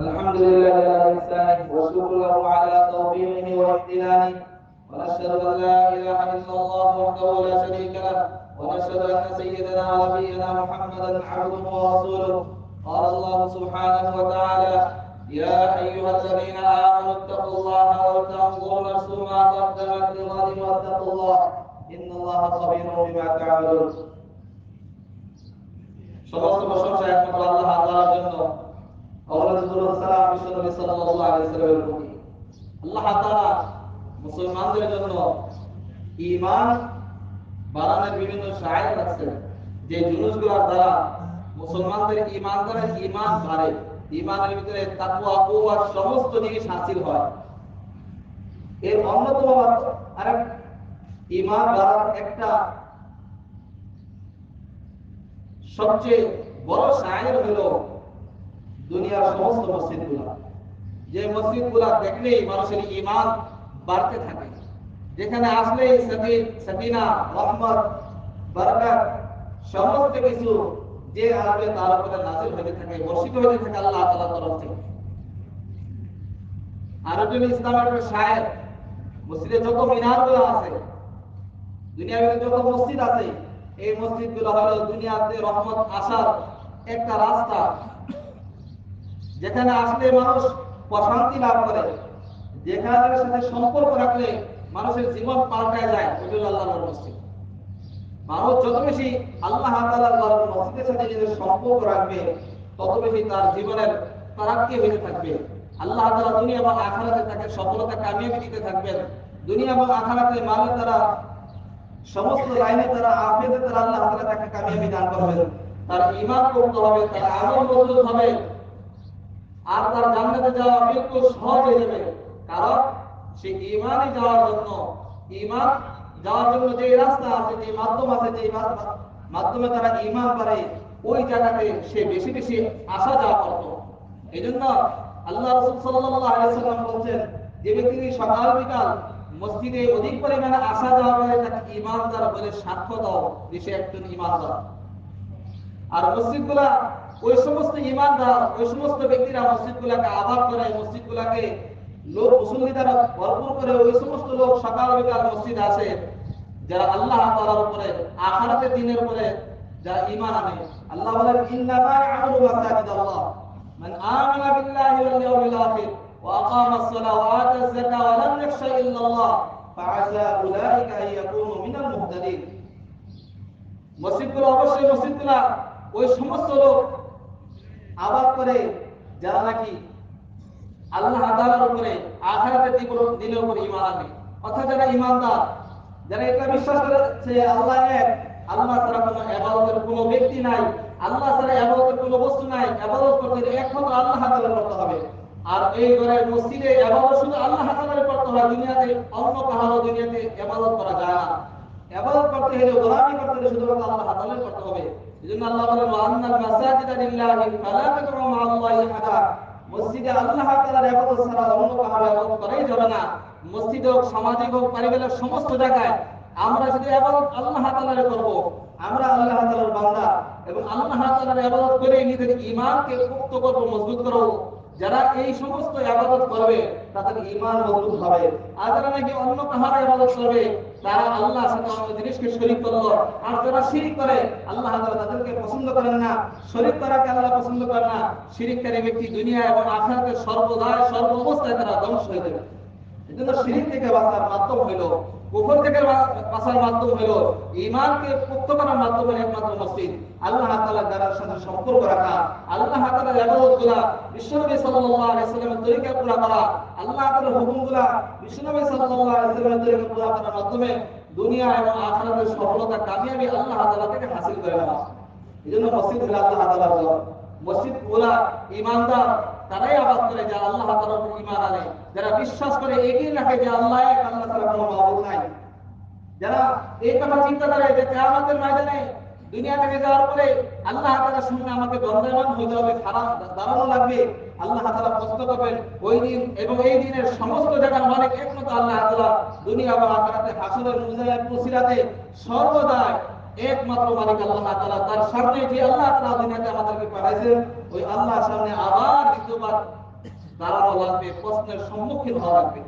الحمد لله على إحسانه وشكره على توفيقه واحتلاله ونشهد أن لا إله إلا الله وحده لا شريك له. ونشهد أن سيدنا ونبينا محمدا عبده ورسوله. قال الله سبحانه وتعالى يا أيها الذين آمنوا اتقوا الله وتنظروا نفس ما قدمت لغد واتقوا الله. إن الله خبير بما تعملون. সমস্ত প্রশংসা একমাত্র আল্লাহ জন্য মুসলমানদের জন্য ঈমান বাড়ানোর বিভিন্ন শায়ের রাখছেন। যে দ্বারা মুসলমানদের ঈমান দ্বারা ঈমান বাড়ে। ঈমানের ভিতরে সমস্ত জিনিস হাসিল হয়। এর অন্যতম আরেক ঈমান বাড়ার একটা সবচেয়ে বড় শায়ের হলো দুনিয়ার সমস্ত মসজিদগুলো। যে মসজিদগুলো দেখলেই মানুষের ঈমান বাড়তে থাকে। যেখানে আসলেই সাকিনা রহমত, বরকত, সমস্ত কিছু যে আসবে তার উপরে নাজিল হতে থাকে, বর্ষিত হতে থাকে আল্লাহ তাআলার তরফ থেকে। আরজুল ইসলামের একটা শায়ের, মসজিদে যত মিনারগুলো আছে, দুনিয়ার যত মসজিদ আছে, এই মসজিদগুলো হলো দুনিয়াতে রহমত আসার একটা রাস্তা। যেখানে আসলে মানুষ প্রশান্তি লাভ করে, যেখানে সাথে সম্পর্ক রাখলে মানুষের জীবন পাল্টায় যায় ওইগুলো আল্লাহর মসজিদ। মানুষ যত বেশি আল্লাহ তাআলার মসজিদের সাথে নিজের সম্পর্ক রাখবে, তত বেশি তার জীবনের তারাক্কি হইতে থাকবে। আল্লাহ তাআলা দুনিয়া এবং আখিরাতে তাকে সফলতা কামিয়াবি দিতে থাকবেন। দুনিয়া এবং আখিরাতে মালের দ্বারা, সমস্ত লাইনে তারা আফিয়াতে তারা আল্লাহ তাআলা তাকে কামিয়াবি দান করবেন। তার ঈমান করতে হবে, তার আমল মজবুত হবে। আর তার জান্নাতে যাওয়া বিলকুল সহজ হয়ে যাবে। কারণ সে ঈমানে যাওয়ার জন্য, ঈমান যাওয়ার জন্য যে রাস্তা আছে, যে মাধ্যম আছে, যে মাধ্যমে তারা ঈমান পারে, ওই জায়গাতে সে বেশি বেশি আসা যাওয়া করত। এই জন্য আল্লাহ রসুল সাল্লাম বলছেন, যে ব্যক্তি সকাল বিকাল মসজিদে অধিক পরিমাণে আসা যাওয়া করে, তাকে ইমানদার বলে সাক্ষ্য দাও যে সে একজন ইমানদার আর মসজিদগুলা ওই সমস্ত ইমানদার ওই সমস্ত ব্যক্তিরা মসজিদগুলাকে আবাদ করে মসজিদগুলাকে লোক মুসল্লি দ্বারা ভরপুর করে ওই সমস্ত লোক সকাল বিকাল মসজিদ আসে যারা আল্লাহ তাআলার উপরে আখিরাতে দিনের উপরে যারা ঈমান আনে আল্লাহ বলেন ইন্না মা আমালু মাসাজিদ আল্লাহ মান আমানা বিল্লাহি ওয়াল ইয়াউমিল আখির ওয়া আকামা আস-সালাহ ওয়া আতা যাকা ওয়া লাম ইয়াখশা ইল্লা আল্লাহ ফাআসা উলাইকা আন ইয়াকুনু মিনাল মুহতাদিন মসজিদগুলো অবশ্যই মসজিদগুলো ওই সমস্ত লোক আবাদ করে যারা নাকি আল্লাহ তাআলার উপরে আখিরাতের দিনের উপর ঈমান আনে অর্থাৎ যারা ঈমানদার, যারা এটা বিশ্বাস করে যে আল্লাহ এক, আল্লাহ ছাড়া কোনো ইবাদতের কোনো ব্যক্তি নাই, আল্লাহ ছাড়া ইবাদতের কোনো বস্তু নাই ইবাদত করতে একমাত্র আল্লাহ তাআলা করতে হবে। আর এই ঘরের মসজিদে ইবাদত শুধু আল্লাহ তাআলার করতে হয়, দুনিয়াতে অন্য কাহারও দুনিয়াতে ইবাদত করা যায় না। ইবাদত করতে হলে, গোলামি করতে হলে শুধু আল্লাহ তাআলার করতে হবে। এজন্য আল্লাহ বলেন ওয়া আন্নাল মাসাজিদা লিল্লাহি ফালা তাদউ মা আল্লাহি আহাদা। মসজিদে আল্লাহ তাআলার ইবাদত ছাড়া অন্য কাহার ইবাদত করাই যাবে না। মসজিদ হোক সামাজিক হোক পারিবারিক সমস্ত জায়গায় আমরা যদি ইবাদত আল্লাহ তাআলার করব। আমরা আল্লাহ তাআলার বান্দা এবং আল্লাহ তাআলার ইবাদত করে নিজের ঈমানকে পোক্ত করব, মজবুত করব। যারা এই সমস্ত ইবাদত করবে, তাদের ঈমান মজবুত হবে। আর যারা নাকি অন্য কাহার ইবাদত করবে, তারা আল্লাহ সাথে অন্য জিনিসকে শরীক করল। আর যারা শিরিক করে, আল্লাহ তাদেরকে পছন্দ করেন না। শরীক করাকে আল্লাহ পছন্দ করেন না। শিরিককারী ব্যক্তি দুনিয়া এবং আখিরাতে সর্বদা সর্ব অবস্থায় তারা ধ্বংস হয়ে যাবে। এজন্য শিরিক থেকে বাঁচার মাধ্যম হইল, কুফর থেকে বাঁচার মাধ্যম ঈমানকে পোক্ত করার মাধ্যম হলো একমাত্র মসজিদ। আল্লাহ তাআলা সম্পর্ক রাখা, আল্লাহ বিশ্বনবী সাল্লাল্লাহু আলাইহি সাল্লামের তরিকা পুরা করা, আল্লাহ তাআলার হুকুমগুলা বিশ্বনবী সাল্লাল্লাহু আলাইহি সাল্লামের তরিকা পুরা করার মাধ্যমে দুনিয়া এবং আখিরাতের সফলতা কামিয়াবি আল্লাহ তাআলা থেকে হাসিল করে নেওয়া। এজন্য মসজিদ হলো আল্লাহ তাআলার মসজিদগুলা ইমানদার তারাই আবাদ করে যারা আল্লাহ তাআলার যারা বিশ্বাস করে এগিয়ে রাখে যে আল্লাহ এক, আল্লাহ ছাড়া কোনো মাবুদ নাই। যারা এই কথা চিন্তা করে যে কিয়ামতের ময়দানে দুনিয়া থেকে যাওয়ার পরে আল্লাহ তাআলার সামনে আমাকে দণ্ডায়মান হতে হবে, খারাপ দাঁড়ানো লাগবে, আল্লাহ তাআলা প্রশ্ন করবেন ওই দিন এবং এই দিনের সমস্ত জায়গার মালিক একমাত্র আল্লাহ তাআলা দুনিয়া এবং আখিরাতে হাসরের মুজাহিদ মুসিরাতে সর্বদা একমাত্র মালিক আল্লাহ তাআলা। তার সামনে যে আল্লাহ তাআলা দুনিয়াতে আমাদেরকে পাঠাইছেন, ওই আল্লাহর সামনে আবার দ্বিতীয়বার প্রশ্নের সম্মুখীন হওয়া লাগবে।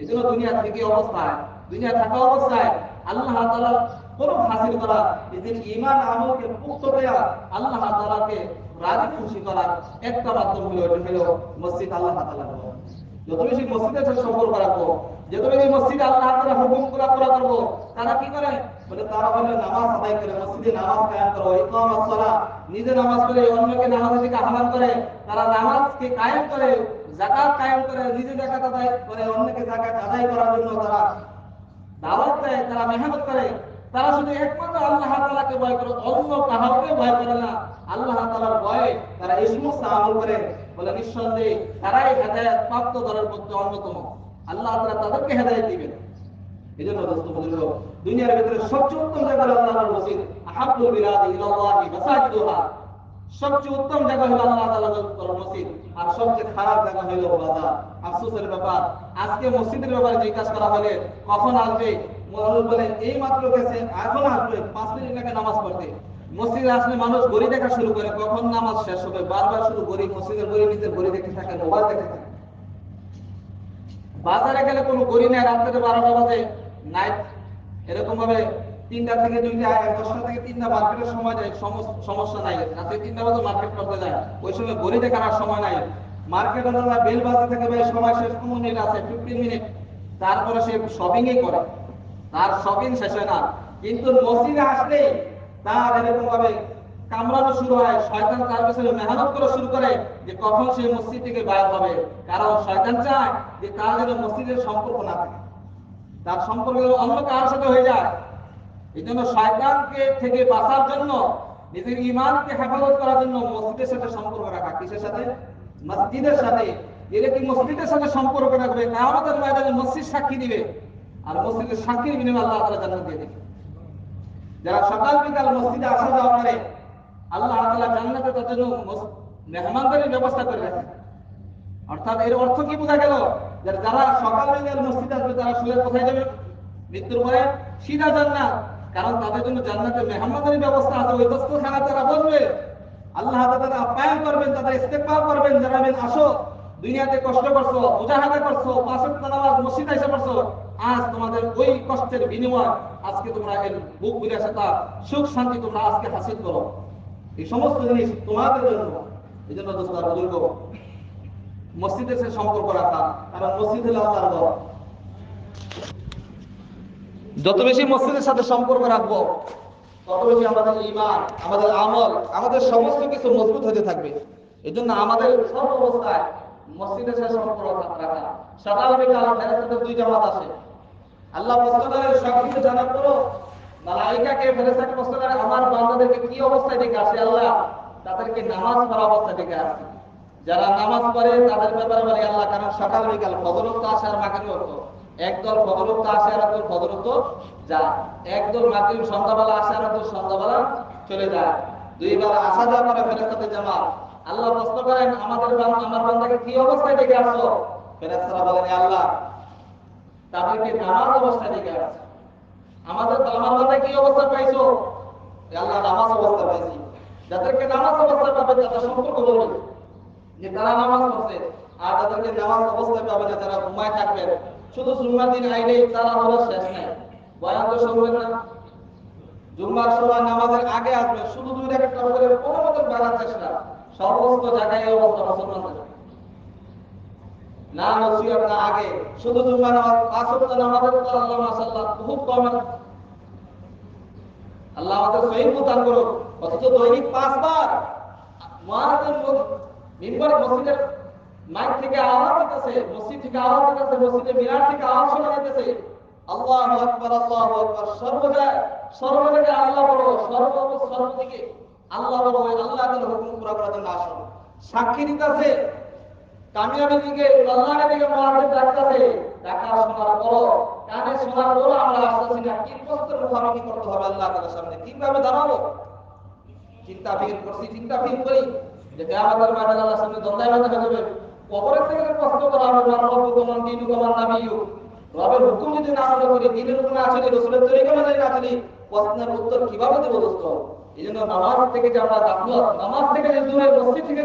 এই জন্য দুনিয়া থেকে অবস্থায়, দুনিয়া থাকা অবস্থায় আল্লাহ কোন হাসিল করা এদের ইমান আমলকে মুক্ত দেয়া আল্লাহ তাআলাকে রাজি খুশি একটা মাধ্যম হলো, এটা হলো মসজিদ আল্লাহ তাআলা যত বেশি মসজিদের সাথে সম্পর্ক রাখব যত বেশি মসজিদে আল্লাহ তাআলা হুকুম করা করব, তারা কি করে? বলে তারা বলে, নামাজ আদায় করে, মসজিদে নামাজ কায়েম করো নিজে নামাজ পড়ে অন্যকে নামাজ আহ্বান করে, তারা নামাজকে কায়েম করে। যাকাত কায়েম করে, নিজে যাকাত আদায় করে, অন্যকে যাকাত আদায় করার জন্য তারা দাওয়াত দেয়, তারা মেহনত করে। তারা শুধু একমাত্র আল্লাহ তাআলাকে ভয় করে, অন্য কাহাকে ভয় করে না। আল্লাহ তাআলার ভয়ে তারা এই সমস্ত আমল করে। বলে নিঃসন্দেহে, তারাই হেদায়েত প্রাপ্ত দলের মধ্যে অন্যতম। আল্লাহ তাআলা তাদেরকে হেদায়েত দিবেন। দুনিয়ার ভিতরে সবচেয়ে উত্তম জায়গা আল্লাহর মসজিদ আহাব্বুল বিলাদি ইলাল্লাহি মাসাজিদুহা। সবচেয়ে উত্তম জায়গা হলো আল্লাহ তাআলার মসজিদ, আর সবচেয়ে খারাপ জায়গা হলো বাজার। আফসোসের ব্যাপার, আজকে মসজিদের ব্যাপারে করা হলে, কখন আসবে? বলে এই মাত্র গেছে, এখন আসবে, পাঁচ মিনিট নামাজ পড়তে। মসজিদে আসলে মানুষ গড়ি দেখা শুরু করে, কখন নামাজ শেষ হবে? বারবার শুধু গড়ি মসজিদের গড়ি নিতে গড়ি দেখতে থাকে, মোবাইল দেখতে থাকে। বাজারে গেলে কোনো গড়ি নেই, রাত্রে বারোটা বাজে নাইট এরকম ভাবে তিনটা থেকে দুইটা দশটা থেকে তিনটা মার্কেটের সময় যায় সমস্যা নাই। রাতে তিনটা বাজে মার্কেট করতে যায় ওই সময় ঘড়ি দেখার সময় নাই। মার্কেট ওনারা বেল বাজতে থাকে, ভাই, সময় শেষ পনেরো মিনিট আছে ফিফটিন মিনিট তারপরে সে শপিং এ করে। তার শপিং শেষ হয় না। কিন্তু মসজিদে আসলেই তার এরকম ভাবে কামড়ানো শুরু হয়। শয়তান তার পিছনে মেহনত করা শুরু করে যে কখন সে মসজিদ থেকে বাইর হবে। কারণ শয়তান চায় যে তার যেন মসজিদের সম্পর্ক না থাকে। তার সম্পর্ক অন্য কারোর সাথে হয়ে যায়। এই জন্য শয়তানকে থেকে বাঁচার জন্য, নিজের ইমানকে হেফাজত করার জন্য মসজিদের সাথে সম্পর্ক রাখা। কিসের সাথে? মসজিদের সাথে। কি মসজিদের সাথে সম্পর্ক রাখবে? ময়দানে মসজিদ সাক্ষী দিবে। আর মসজিদের সাক্ষীর আল্লাহ দিয়ে দিবে। যারা সকাল বিকাল মসজিদে আসা যাওয়া করে, আল্লাহ জান্নাতে জন্য ব্যবস্থা করে রাখেন অর্থাৎ এর অর্থ কি বোঝা গেল? যারা সকাল বিকাল মসজিদে আসবে, তারা শুয়ে কোথায় যাবে? মৃত্যুর পরে? সিধা জান্নাত। কারণ তাদের জন্য জান্নাতে মেহমানদারি ব্যবস্থা আছে, ওই দস্তখানা তারা বসবে আল্লাহ তাআলা আপ্যায়ন করবেন, তাদের ইস্তেকবাল করবেন, জানাবেন, আসো, দুনিয়াতে কষ্ট করছ, মুজাহাদা করছ, পাঁচ ওয়াক্ত নামাজ মসজিদ এসে পড়ছো, আজ তোমাদের ওই কষ্টের বিনিময় আজকে তোমরা এর বুক বিলাসতা সুখ শান্তি তোমরা আজকে হাসিল করো। এই সমস্ত জিনিস তোমাদের জন্য। এই জন্য দোস্ত আর বুজুর্গ মসজিদের সাথে সম্পর্ক রাখা, কারণ মসজিদ হলো আল্লাহর ঘর। যত বেশি মসজিদের সাথে সম্পর্ক রাখব, তত বেশি আমাদের ইমান আমাদের আমল, আমাদের সমস্ত কিছু মজবুত হতে থাকবে। এই জন্য আমাদের সব অবস্থায় মসজিদের সাথে সম্পর্ক রাখা। বিকাল ফেরেস্তাদের দুই জামাত আছে। আল্লাহ প্রশ্ন করে সব কিছু জানার পরও মালাইকাকে ফেরেস্তাকে প্রশ্ন আমার বান্দাদেরকে কি অবস্থায় ডেকে আসে আল্লাহ? তাদেরকে নামাজ পড়া অবস্থায় ডেকে আসে। যারা নামাজ পড়ে, তাদের ব্যাপারে বলে আল্লাহ, কারণ সকাল বিকাল ফজরত আসে আর মাগরিব হতো। একদল ফজরত আসে আর একদল ফজরত যায়। একদল মাগরিব সন্ধ্যাবেলা আসে আর একদল সন্ধ্যাবেলা চলে যায়। দুইবার আসা যাওয়া করে ফেরেস্তাদের জামা আল্লাহ প্রশ্ন করেন, আমাদের আমার বান্দাকে কি অবস্থায় ডেকে আসছো ফেরেস্তারা বলেন আল্লাহ, তাদেরকে নামাজ অবস্থায় ডেকে আসছে আমাদের আমার বান্দা কি অবস্থা পাইছো? আল্লাহ, নামাজ অবস্থা পাইছি। যাদেরকে নামাজ অবস্থা পাবে তাদের সম্পর্ক বলবে যে তারা নামাজ পড়ছে, আর তাদেরকে নামাজ অবস্থায় পাবে না তারা ঘুমায় থাকবেন। শুধু জুম্মার দিন আইলেই তারা হলো শেষ নাই। বয়ান তো শুনবেন না জুম্মার সময় নামাজের আগে আসবেন শুধু দুই রেখাট করে কোনো মতন বাড়ার চেষ্টা সমস্ত জায়গায় এই অবস্থা মুসলমানদের না নসিহত, না আগে। শুধু জুম্মা নামাজ, পাঁচ ওয়াক্ত নামাজের পর আল্লাহ মাশাআল্লাহ খুব কম আল্লাহ আমাদের সহিহ দান করুন অথচ দৈনিক পাঁচবার। মুয়াজ্জিন মিম্বার মসজিদের মাইক থেকে আওয়াজ হইতেছে, মসজিদ থেকে আওয়াজ হইতেছে মসজিদের মিনার থেকে আওয়াজ শোনা যাইতেছে। আল্লাহু আকবার আল্লাহু আকবার সর্বদাই সর্বদিকে আল্লাহ বড় সর্ব সর্বদিকে আল্লাহ ওই আল্লাহ তাআলা হুকুম পুরা করার জন্য আসুন। সাক্ষী দিতেছে। কামিয়াবের দিকে কল্যাণের দিকে মহাদেব ডাকতেছে ডাকা শোনার পর কানে শোনার পর আমরা আসতেছি না, কি প্রস্তুত মুখামুখি করতে হবে আল্লাহ তাআলার সামনে? কীভাবে দাঁড়াবো? চিন্তা ফিকির করছি, চিন্তা ফিকির করি। যে কিয়ামতের মাঠে আল্লাহর সামনে দণ্ডায়মান হয়ে যাবে। কবরের থেকে প্রশ্ন করা হবে নাবিয়্যু রবের হুকুম যদি না করি দিনের হুকুমে আসলে রাসূলের তরিকা মেনে না চলি, প্রশ্নের উত্তর কীভাবে দেব দোস্ত? এই জন্য নামাজ থেকে যে আমরা গাফলত, নামাজ থেকে যে দূরে, মসজিদ থেকে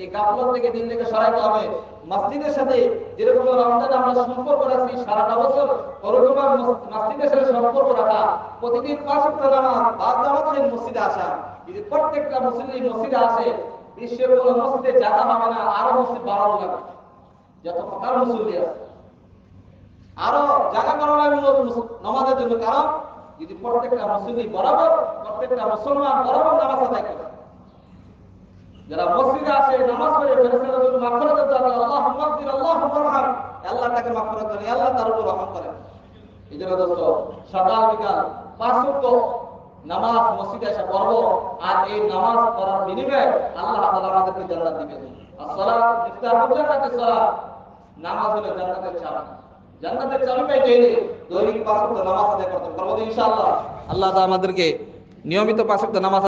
এই গাফলত থেকে দিন থেকে সরাইতে হবে। মসজিদের সাথে যেরকম রমজান আমরা সম্পর্ক রাখছি, সারাটা বছর মসজিদের সাথে সম্পর্ক রাখা, প্রতিদিন পাঁচ নামাজ, বাদ নামাজ মসজিদে আসা। যদি প্রত্যেকটা মুসলিম মসজিদে আসে বিশ্বের কোনো মসজিদে জায়গা হবে না, আরও মসজিদ বাড়ানো লাগবে যত প্রকার মুসল্লি আছে। আরও জায়গা বাড়ানো লাগবে নামাজের জন্য, কারণ যদি প্রত্যেকটা মুসলিম বরাবর প্রত্যেকটা মুসলমান বরাবর নামাজ আদায় করে যারা মসজিদে আসে, নামাজ পড়ে, ফেরেশতাদের জন্য আল্লাহ মাগফির আল্লাহ মারহাম আল্লাহ তাকে মাগফিরাত করেন আল্লাহ তার উপর রহম করেন। এই জন্য দোস্ত, সকাল বিকাল পাঁচ নামাজ মসজিদে এসে পড়ব, আর এই নামাজ পড়ার বিনিময়ে আল্লাহ তাআলা আমাদেরকে জান্নাত দিবেন। আসসালাত মিফতাহুল জান্নাতি সালাত নামাজ হলো জান্নাতের চাবি। জান্নাতের চাবি পারব ইনশাআল্লাহ। আল্লাহ আমাদেরকে নিয়মিত পাঁচ নামাজ